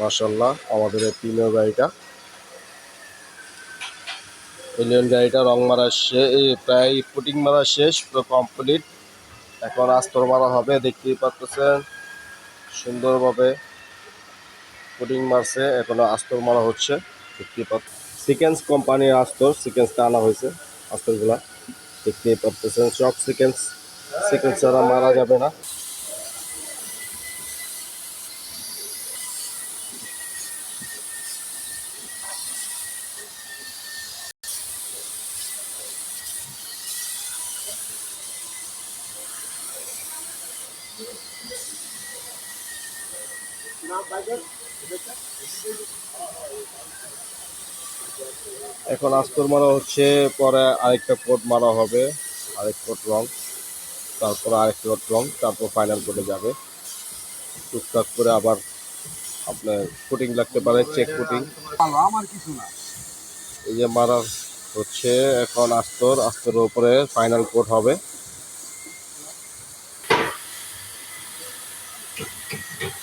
মার্শাল্লাহ আমাদের এই প্রিমিয় গাড়িটা। এলিয়ন গাড়িটা রং মারা শেষ প্রায় পুটিং মারা শেষ, পুরো কমপ্লিট এখন আস্তর মারা হবে, দেখতেই পাচ্ছেন। সুন্দরভাবে পুটিং মারছে, এখনও আস্তর মারা হচ্ছে, দেখতেই পাচ্ছেন। সিকেন্স কোম্পানির আস্তর সিকেন্সটা আনা হয়েছে, আস্তরগুলা। দেখতেই পাচ্ছেন সব সিকেন্স সিকেন্স ছাড়া মারা যাবে না। এখন আস্তর মারা হচ্ছে, পরে আরেকটা কোট মারা হবে, আরেক কোট রং, তারপর আরেকটা কোট রং, তারপর ফাইনাল কোটে যাবে। টুকটাক করে আবার আপনার ফুটিং লাগতে পারে চেক ফুটিং আমার কিছু না এই যে মারা হচ্ছে, এখন আস্তর, আস্তরের উপরে ফাইনাল কোট হবে। Thank you.